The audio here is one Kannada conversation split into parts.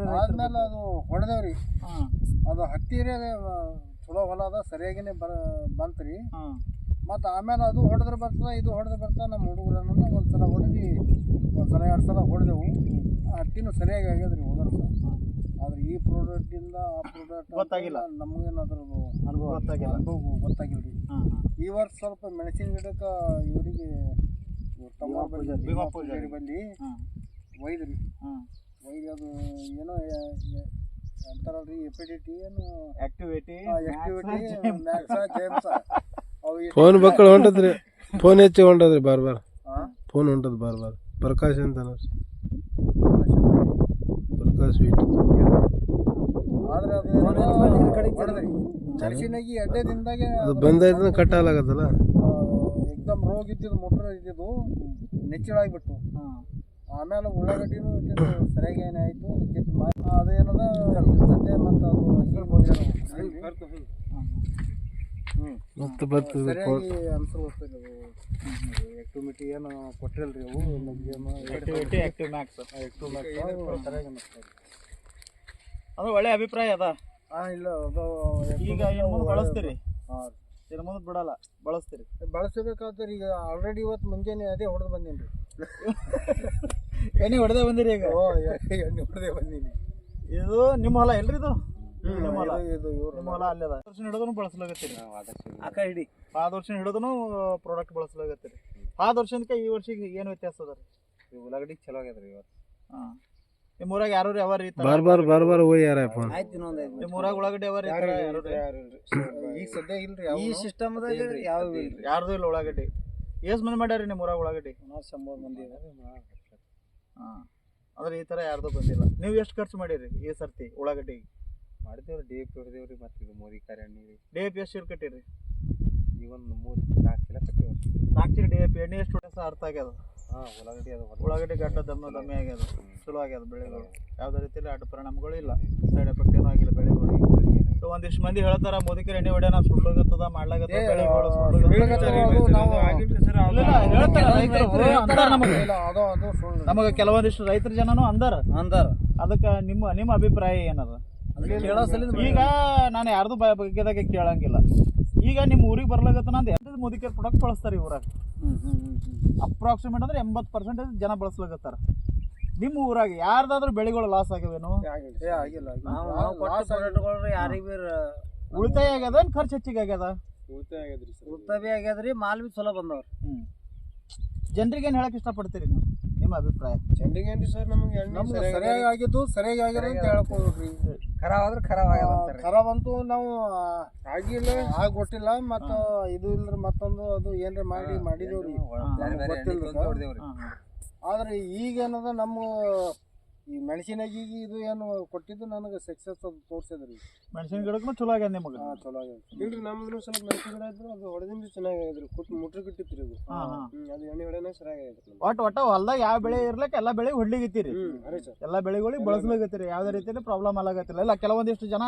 ಅವ್ರಿ ಆದ್ಮೇಲೆ ಅದು ಹೊಡೆದೇವ್ರಿ. ಹಾಂ. ಅದು ಹತ್ತಿರೇ ಚಲೋ ಹೊಲ ಅದ ಸರಿಯಾಗಿನೇ ಬರ ಬಂತ್ರಿ. ಹಾಂ. ಮತ್ತು ಆಮೇಲೆ ಅದು ಹೊಡೆದ್ರೆ ಬರ್ತದೆ ಇದು ಹೊಡೆದ್ರೆ ಬರ್ತದೆ ನಮ್ಮ ಹುಡುಗರನ್ನ ಒಂದು ಸಲ ಹೊಡೆದು ಒಂದು ಸಲ ಎರಡು ಸಲ ಹೊಡೆದೆವು. ಹತ್ತಿನೂ ಸರಿಯಾಗಿ ಆಗ್ಯದ್ರಿ ಹೋದ ವರ್ಷ ಆದ್ರೆ ಈ ಪ್ರಾಡಕ್ಟಿಂದ ಆ ಪ್ರಾಡಕ್ಟ್ ಗೊತ್ತಾಗಿಲ್ಲ. ನಮಗೇನಾದ್ರೂ ಅನುಭವ ಗೊತ್ತಾಗಿಲ್ಲ. ಅನುಭವ ಗೊತ್ತಾಗಿಲ್ಲ ರೀ ಈ ವರ್ಷ ಸ್ವಲ್ಪ ಮೆಣಸಿನ ಗಿಡಕ್ಕೆ ಇವರಿಗೆ ಇವ್ರ ತಮ್ಮ ಬಂದು ಒಯ್ದ್ರಿ. ಹಾಂ ಅದು ಏನೋ ಅಂತಾರಲ್ರಿ ಎಪಿಡಿಟಿ ಏನು? ಆಕ್ಟಿವಿಟಿ ಆಕ್ಟಿವಿಟಿ ಮ್ಯಾಕ್ಸ ಜೇಮ್ಸ ಅವು ಫೋನ್ ಬಕ್ಕಳು ಹೊಂಟದ್ರಿ. ಫೋನ್ ಹೆಚ್ಚಿ ಹೊಂಟದ್ರಿ ಬಾರ್ ಬಾರ್. ಹಾ? ಫೋನ್ ಹೊಂಟದ ಬಾರ್ ಬಾರ್. ಪ್ರಕಾಶ್ ಅಂತ ಅನ್ನೋ ಪ್ರಕಾಶ್ ಸ್ವೀಟ್ ಆದ್ರೆ ಅದು ಎಡ್ಡೆ ದಿನದಾಗೆ ಅದು ಬಂದೈತೆ ಕಟ್ ಆಗ್ಲಾಗತ್ತಲ್ಲ ಆ, ಏಕ್ದಮ್ ರೋಗ ಇದ್ದಿದ್ದು ಮೊಟ್ರ ಇದ್ದಿದ್ದು ನೆಚ್ಚಿಳಾಗ್ಬಿಟ್ಟು ಹಾಂ. ಆಮೇಲೆ ಉಳ್ಳಾಗಡ್ಡಿನೂ ಸರಿಯಾಗಿ ಏನಾಯಿತು ಕಿತ್ತು ಮಾಡಿ. ಅದೇನದ? ತಂದೆ ಮತ್ತು ಅದು ಮತ್ತೆ ಬರ್ತದೆ ಸರಿಯಾಗಿ ಅನ್ಸರ್ ಹೋಗ್ತದೆ ಅದು. ಎಕ್ಟಿವಿಟಿ ಏನು ಕೊಟ್ಟಿರಲ್ರಿ ಅವು? Game activity active max. ಸರಿಯಾಗಿ ಅನ್ನಿಸ್ತದೆ ಅದು ಒಳ್ಳೆ ಅಭಿಪ್ರಾಯ ಅದ. ಹಾಂ ಇಲ್ಲ ಅದು ಈಗ ಏನು ಬಳಸ್ತೀರಿ. ಹಾಂ. ಇನ್ನು ಮುಂದೆ ಬಿಡಲ್ಲ ಬಳಸ್ತೀರಿ. ಬಳಸಬೇಕಾದ್ರೆ ಈಗ ಆಲ್ರೆಡಿ ಇವತ್ತು ಮುಂಜಾನೆ ಅದೇ ಹೊಡೆದು ಬಂದೀನಿ ರೀ ಎಣ್ಣೆ ಹೊಡೆದೇ ಬಂದಿರಿ ಈಗ? ಓ ಎಣ್ಣೆ ಹೊಡೆದೇ ಬಂದೀನಿ. ಇದು ನಿಮ್ಮ ಹೊಲ ಎಲ್ರಿ ಇದು? ನಿಮ್ಮ ಹೊಲ? ಇದು- ಇವ್ರು ನಿಮ್ಮ ಹೊಲ. ಅಲ್ಲದ ವರ್ಷ ಹಿಡಿದು ಬಳಸಲಾಗತ್ತೀರಿ? ಅಕ್ಕ ಹಿಡಿ. ಆದ ವರ್ಷ ಪ್ರಾಡಕ್ಟ್ ಬಳಸಲಾಗತ್ತೀರಿ. ಆದ ವರ್ಷದಿಂದ ಈ ವರ್ಷಕ್ಕೆ ಏನು ವ್ಯತ್ಯಾಸ ಅದ ರೀ? ಉಳ್ಳಾಗಡ್ಡಿ ಚಲೋ ಆಗ್ಯದ್ರಿ ಇವತ್ತು ಹಾಂ. ನಿಮ್ಮ ಊರಾಗ ಯಾರು ಯಾವ ರೀ ಬಾರ್ ಬಾರ್ ಬಾರ್ ಬಾರ್ ಹೋಗಿ ಯಾರ ಫೋನ್? ಆಯ್ತು ಇನ್ನೊಂದು ನಿಮ್ಮ ಊರಾಗ ಉಳ್ಳಾಗಡ್ಡಿ ಯಾವ ರೀ? ಈಗ ಸದ್ಯ ಇಲ್ರಿ ಈ ಸಿಸ್ಟಮ್ ಯಾವ ಇಲ್ರಿ ಯಾರ್ದು ಇಲ್ಲ ಉಳ್ಳಾಗಡ್ಡಿ. ಎಷ್ಟು ಮಂದಿ ಮಾಡ್ಯಾರ ನಿಮ್ಮ ಊರಾಗ ಉಳ್ಳಾಗಡ್ಡಿ? ಶಂಬರ್ ಮಂದಿ ಹಾಂ. ಅಂದ್ರೆ ಈ ಥರ ಯಾರ್ದು ಬಂದಿಲ್ಲ. ನೀವು ಎಷ್ಟು ಖರ್ಚು ಮಾಡಿರಿ ಈ ಸರ್ತಿ ಉಳ್ಳಾಗಡ್ಡಿ? ಮಾಡಿದೇವ್ರಿ ಡಿ ಪಿ ಹೊಡೆದೇವ್ರಿ ಮತ್ತು ಇದು ಮೋದಿ ಕಾರ್ಯ ಎಣ್ಣೆ ಡಿ ಎ ಪಿ ಎಷ್ಟು ಚೀಲ ಕಟ್ಟಿರಿ? ಈಗ ಒಂದು ಮೂರು ನಾಲ್ಕು ಚೀಲ ಕಟ್ಟಿವ್ರಿ. ನಾಲ್ಕು ಚೀಲ ಡಿ ಎ ಪಿ ಎಣ್ಣೆ ಎಷ್ಟು ಸಹ ಅರ್ಥ ಆಗ್ಯದ? ಹಾಂ ಉಳ್ಳಾಗಡ್ಡಿ ಅದು ಉಳ್ಳಾಗಡ್ಡಿ ಗಡ್ಡ ದಮ್ಮ ದಮ್ಮಿ ಆಗ್ಯದ ಚಲೋ ಆಗ್ಯದ ಬೆಳೆಗಳು. ಯಾವುದೇ ರೀತಿಯಲ್ಲಿ ಅಡ್ಡ ಪರಿಣಾಮಗಳು ಇಲ್ಲ. ಸೈಡ್ ಎಫೆಕ್ಟ್ ಏನೂ ಆಗಿಲ್ಲ ಬೆಳೆಗಳಿಗೆ. ಸೊ ಒಂದಿಷ್ಟು ಮಂದಿ ಹೇಳ್ತಾರ ಮೋದಿಕರ ಎಣ್ಣೆ ಮಾಡ್ಲಾಗತ್ತದ ಇಲ್ಲ, ಹೇಳ್ತಾರ ರೈತರು. ಅಂತಾರ ನಮಗೆ. ಕೆಲವೊಂದಿಷ್ಟು ರೈತರ ಜನನು ಅಂದಾರ. ಅಂದಾರ. ಅದಕ್ಕೆ ನಿಮ್ಮ ನಿಮ್ಮ ಅಭಿಪ್ರಾಯ ಏನದ? ಈಗ ನಾನು ಯಾರ್ದು ಬಗ್ಗೆದಾಗ ಕೇಳಂಗಿಲ್ಲ. ಈಗ ನಿಮ್ಮ ಊರಿಗೆ ಬರ್ಲಾಗತ್ತ ನಂದು ಎಂತ ಮೋದಿಕರ್ ಪ್ರೊಡಕ್ಟ್ ಬಳಸ್ತಾರೆ ಇವ್ರ ಅಪ್ರಾಕ್ಸಿಮೇಟ್ ಅಂದ್ರೆ ಎಂಬತ್ತು ಪರ್ಸೆಂಟೇಜ್ ಜನ ಬಳಸ್ಲಾಗತ್ತಾರ. ನಿಮ್ಮ ಊರಾಗ ಯಾರ್ದಾದ್ರೂ ಬೆಳೆಗಳು ಲಾಸ್ ಆಗವೇನು ಏ ಆಗಿಲ್ಲ. ಆಗಿಲ್ಲ ನಾವು ನಾವು ಕೊಟ್ಟ ಪ್ರಾಡಕ್ಟ್ಗಳು ಯಾರಿಗೆ ಬಿ ಉಳಿತಾಯ ಆಗ್ಯದ ಏನ್ ಖರ್ಚು ಹೆಚ್ಚಿಗೆ ಆಗ್ಯದ? ಉಳಿತಾಯ ಆಗ್ಯದ್ರಿ ಸರ್. ಉಳ್ತಾಯ ಆಗ್ಯದ್ರಿ ಮಾಲ್ ಬಿ ಚಲೋ ಬಂದವ್ರಿ. ಹ್ಮ್. ಜನರಿಗೆ ಏನ್ ಹೇಳಕ್ ಇಷ್ಟಪಡ್ತೀರಿ ನೀವು ನಿಮ್ಮ ಅಭಿಪ್ರಾಯ? ಜನರಿಗೆ ಏನ್ರಿ ಸರ್ ನಮಗೆ ನಮ್ಗೆ ಸರಿಯಾಗಿ ಆಗಿದ್ದು ಸರಿಯಾಗಿ ಆಗ್ಯದ ಅಂತ ಹೇಳ್ಕೊಳ್ರಿ. ಖರಾಬ್ ಆದ್ರೆ ಖರಾಬ್. ಖರಾಬ್ ಅಂತೂ ನಾವು ಆಗಿಲ್ಲ ಗೊಟ್ಟಿಲ್ಲ ಮತ್ತ ಇದು ಇಲ್ಲ ಮತ್ತೊಂದು ಅದು ಏನ್ರ ಮಾಡಿ ಮಾಡಿದೇವ್ರಿ. ಆದ್ರೆ ಈಗ ಏನದ ನಮ್ಮ ಈ ಮೆಣಸಿನಾಗಿ ಇದು ಏನು ಕೊಟ್ಟಿದ್ದು ನನಗೆ ಸಕ್ಸಸ್ ಅದು ತೋರ್ಸಿದ್ರಿ. ಮೆಣಸಿನ ಗಿಡಕ್ಕೂ ಚಲೋ ಆಗ್ಯದ ನಿಮಗೆ? ಹಾಂ ಚಲೋ ಆಗ್ಯದ. ಇಲ್ರಿ ನಮ್ದು ಸ್ವಲ್ಪ ಮೆಣಸಿನ ಗಿಡ ಇದ್ರು ಅದು ಹೊಡೆದಿಂದ ಚೆನ್ನಾಗಿ ಆಗಿದ್ರಿ ಕುಟ್ ಮುಟ್ರಿ ಕಿಟ್ಟಿತ್ರಿ ಅದು. ಅದು ಎಣ್ಣೆ ಹೊಡೆನ ಸರಿಯಾಗಿ ಆಗಿದ್ರಿ ಒಟ್ಟು ಒಟ್ಟ ಹೊಲ್ದಾಗ ಯಾವ ಬೆಳೆ ಇರ್ಲಕ್ಕ ಎಲ್ಲ ಬೆಳೆ ಹೊಡ್ಲಿಗತ್ತೀರಿ. ಅರೆ ಸರ್. ಎಲ್ಲ ಬೆಳೆಗಳಿಗೆ ಬಳಸ್ಲಾಗತ್ತೀರಿ. ಯಾವುದೇ ರೀತಿಯಲ್ಲಿ ಪ್ರಾಬ್ಲಮ್ ಆಗತ್ತಿಲ್ಲ. ಇಲ್ಲ ಕೆಲವೊಂದಿಷ್ಟು ಜನ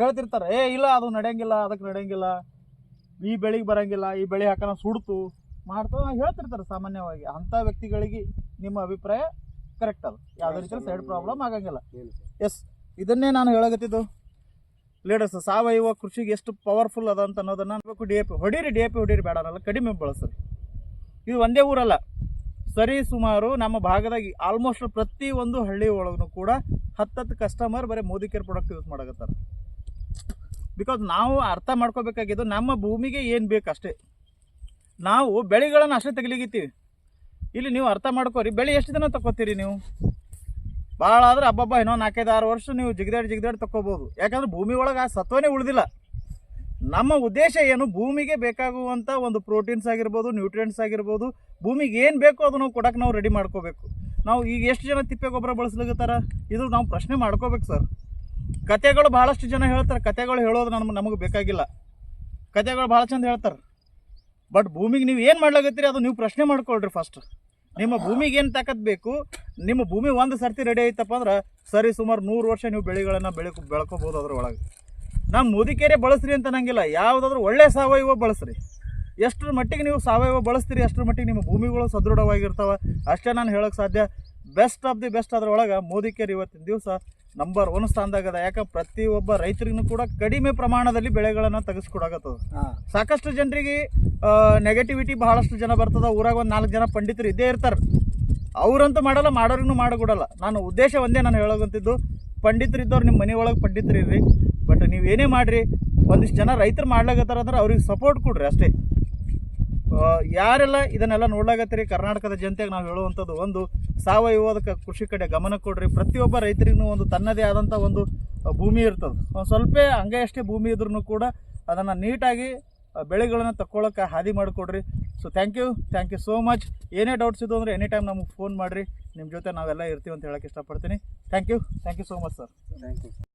ಹೇಳ್ತಿರ್ತಾರೆ ಏ ಇಲ್ಲ ಅದು ನಡೆಯಂಗಿಲ್ಲ ಅದಕ್ಕೆ ನಡೆಯಂಗಿಲ್ಲ. ಈ ಬೆಳೆಗೆ ಬರಂಗಿಲ್ಲ ಈ ಬೆಳೆ ಹಾಕೋಣ ಸುಡ್ತು. ಮಾಡ್ತು ಹೇಳ್ತಿರ್ತಾರೆ ಸಾಮಾನ್ಯವಾಗಿ. ಅಂಥ ವ್ಯಕ್ತಿಗಳಿಗೆ ನಿಮ್ಮ ಅಭಿಪ್ರಾಯ ಕರೆಕ್ಟ್ ಅದು. ಯಾವುದೇ ರೀತಿಯಲ್ಲಿ ಸೈಡ್ ಪ್ರಾಬ್ಲಮ್ ಆಗಂಗಿಲ್ಲ. ಎಸ್ ಇದನ್ನೇ ನಾನು ಹೇಳಕತ್ತಿದ್ದು. ಲೀಡರ್ಸ್ ಸಾವಯವ ಕೃಷಿಗೆ ಎಷ್ಟು ಪವರ್ಫುಲ್ ಅದ ಅಂತ ಅನ್ನೋದನ್ನ ಅನ್ಬೇಕು. ಡಿ ಎ ಪಿ ಹೊಡೀರಿ ಡಿ ಎ ಪಿ ಹೊಡೀರಿ ಬೇಡ ಅನ್ನಲ್ಲ ಕಡಿಮೆ ಬಳಸ್ರಿ. ಇದು ಒಂದೇ ಊರಲ್ಲ. ಸರಿ ಸುಮಾರು ನಮ್ಮ ಭಾಗದಾಗ ಆಲ್ಮೋಸ್ಟ್ ಪ್ರತಿ ಒಂದು ಹಳ್ಳಿ ಒಳಗೂ ಕೂಡ ಹತ್ತತ್ತು ಕಸ್ಟಮರ್ ಬರೀ ಮೋದಿ ಕೇರ್ ಪ್ರಾಡಕ್ಟ್ ಯೂಸ್ ಮಾಡಕತ್ತಾರ. ಬಿಕಾಸ್ ನಾವು ಅರ್ಥ ಮಾಡ್ಕೋಬೇಕಾಗಿದ್ದು ನಮ್ಮ ಭೂಮಿಗೆ ಏನು ಬೇಕು ಅಷ್ಟೇ ನಾವು ಬೆಳೆಗಳನ್ನು ಅಷ್ಟೇ ತೆಗಿಲಿಗಿತ್ತೀವಿ ಇಲ್ಲಿ ನೀವು ಅರ್ಥ ಮಾಡ್ಕೋರಿ. ಬೆಳೆ ಎಷ್ಟು ದಿನ ತಗೋತೀರಿ ನೀವು? ಭಾಳ ಆದ್ರೆ ಹಬ್ಬಬ್ಬ ಇನ್ನೊಂದು ನಾಲ್ಕೈದು, ಆರು ವರ್ಷ ನೀವು ಜಿಗಿದಾಡಿ ಜಿಗಿದಾಡಿ ತಗೋಬೋದು ಯಾಕಂದ್ರೆ ಭೂಮಿ ಒಳಗೆ ಆ ಸತ್ವನೇ ಉಳಿದಿಲ್ಲ. ನಮ್ಮ ಉದ್ದೇಶ ಏನು? ಭೂಮಿಗೆ ಬೇಕಾಗುವಂಥ ಒಂದು ಪ್ರೋಟೀನ್ಸ್ ಆಗಿರ್ಬೋದು, ನ್ಯೂಟ್ರಿಯೆಂಟ್ಸ್ ಆಗಿರ್ಬೋದು, ಭೂಮಿಗೆ ಏನು ಬೇಕೋ ಅದನ್ನು ಕೊಡಕ್ಕೆ ನಾವು ರೆಡಿ ಮಾಡ್ಕೋಬೇಕು. ನಾವು ಈಗ ಎಷ್ಟು ಜನ ತಿಪ್ಪೆ ಗೊಬ್ಬರ ಬಳಸ್ಲಿಕತ್ತಾರ? ಇದು ನಾವು ಪ್ರಶ್ನೆ ಮಾಡ್ಕೋಬೇಕು ಸರ್. ಕತೆಗಳು ಭಾಳಷ್ಟು ಜನ ಹೇಳ್ತಾರೆ. ಕತೆಗಳು ಹೇಳೋದು ನಮ್ಗೆ ನಮಗೆ ಬೇಕಾಗಿಲ್ಲ. ಕತೆಗಳು ಭಾಳ ಚಂದ ಹೇಳ್ತಾರೆ. ಬಟ್ ಭೂಮಿಗೆ ನೀವು ಏನು ಮಾಡ್ಲಾಗತ್ತೀರಿ ಅದು ನೀವು ಪ್ರಶ್ನೆ ಮಾಡ್ಕೊಳ್ರಿ ಫಸ್ಟ್ ನಿಮ್ಮ ಭೂಮಿಗೆ ಏನು ತಾಕತ್ ಬೇಕು? ನಿಮ್ಮ ಭೂಮಿ ಒಂದು ಸರ್ತಿ ರೆಡಿ ಐತಪ್ಪ ಅಂದ್ರೆ ಸರಿ ಸುಮಾರು ನೂರು ವರ್ಷ ನೀವು ಬೆಳೆಗಳನ್ನು ಬೆಳಕು ಬೆಳ್ಕೋಬೋದು ಅದ್ರೊಳಗೆ. ನಾನು ಮುದಿಕೆರೆ ಬಳಸ್ರಿ ಅಂತ ನಂಗಿಲ್ಲ ಯಾವುದಾದ್ರೂ ಒಳ್ಳೆ ಸಾವಯವ ಬಳಸ್ರಿ. ಎಷ್ಟರ ಮಟ್ಟಿಗೆ ನೀವು ಸಾವಯವ ಬಳಸ್ತೀರಿ, ಅಷ್ಟರ ಮಟ್ಟಿಗೆ ನಿಮ್ಮ ಭೂಮಿಗಳು ಸದೃಢವಾಗಿರ್ತಾವೆ. ಅಷ್ಟೇ ನಾನು ಹೇಳೋಕ್ಕೆ ಸಾಧ್ಯ. ಬೆಸ್ಟ್ ಆಫ್ ದಿ ಬೆಸ್ಟ್ ಅದ್ರೊಳಗೆ ಮೋದಿ ಕೇರ್ ಇವತ್ತಿನ ದಿವಸ ನಂಬರ್ ಒನ್ ಸ್ಥಾನದಾಗ ಯಾಕಂದ್ರೆ ಪ್ರತಿ ಪ್ರತಿಯೊಬ್ಬ ರೈತರಿಗೂ ಕೂಡ ಕಡಿಮೆ ಪ್ರಮಾಣದಲ್ಲಿ ಬೆಳೆಗಳನ್ನು ತೆಗೆಸ್ಕೊಡಾಗತ್ತದ ಸಾಕಷ್ಟು ಜನರಿಗೆ ನೆಗೆಟಿವಿಟಿ ಬಹಳಷ್ಟು ಜನ ಬರ್ತದ. ಊರಾಗ ಒಂದು ನಾಲ್ಕು ಜನ ಪಂಡಿತರು ಇದ್ದೇ ಇರ್ತಾರೆ. ಅವ್ರಂತೂ ಮಾಡಲ್ಲ ಮಾಡೋರಿಗೂ ಮಾಡಿಕೊಡಲ್ಲ. ನಾನು ಉದ್ದೇಶ ಒಂದೇ ನಾನು ಹೇಳೋಗಂತಿದ್ದು ಪಂಡಿತರು ಇದ್ದವ್ರು ನಿಮ್ಮ ಮನೆ ಒಳಗೆ ಪಂಡಿತರು ಇರ್ರಿ. ಬಟ್ ನೀವು ಏನೇ ಮಾಡಿರಿ ಒಂದಿಷ್ಟು ಜನ ರೈತರು ಮಾಡ್ಲಾಗತ್ತಾರ ಅಂದ್ರೆ ಅವ್ರಿಗೆ ಸಪೋರ್ಟ್ ಕೊಡ್ರಿ ಅಷ್ಟೇ. ಯಾರೆಲ್ಲ ಇದನ್ನೆಲ್ಲ ನೋಡ್ಲಾಗತ್ತೀರಿ? ಕರ್ನಾಟಕದ ಜನತೆಗೆ ನಾವು ಹೇಳುವಂಥದ್ದು ಒಂದು ಸಾವಯವದ ಕೃಷಿ ಕಡೆ ಗಮನ ಕೊಡ್ರಿ. ಪ್ರತಿಯೊಬ್ಬ ರೈತರಿಗೂ ಒಂದು ತನ್ನದೇ ಆದಂಥ ಒಂದು ಭೂಮಿ ಇರ್ತದೆ. ಒಂದು ಸ್ವಲ್ಪ ಹಂಗೆ ಅಷ್ಟೇ ಭೂಮಿ ಇದ್ರೂ ಕೂಡ ಅದನ್ನು ನೀಟಾಗಿ ಬೆಳೆಗಳನ್ನು ತಕ್ಕೊಳ್ಳೋಕೆ ಹಾದಿ ಮಾಡಿಕೊಡ್ರಿ. So thank you thank you so much ಏನೇ ಡೌಟ್ಸ್ ಇದು ಅಂದರೆ ಎನಿ ಟೈಮ್ ನಮಗೆ ಫೋನ್ ಮಾಡಿರಿ. ನಿಮ್ಮ ಜೊತೆ ನಾವೆಲ್ಲ ಇರ್ತೀವಿ ಅಂತ ಹೇಳೋಕ್ಕೆ ಇಷ್ಟಪಡ್ತೀನಿ. Thank you thank you so much sir thank you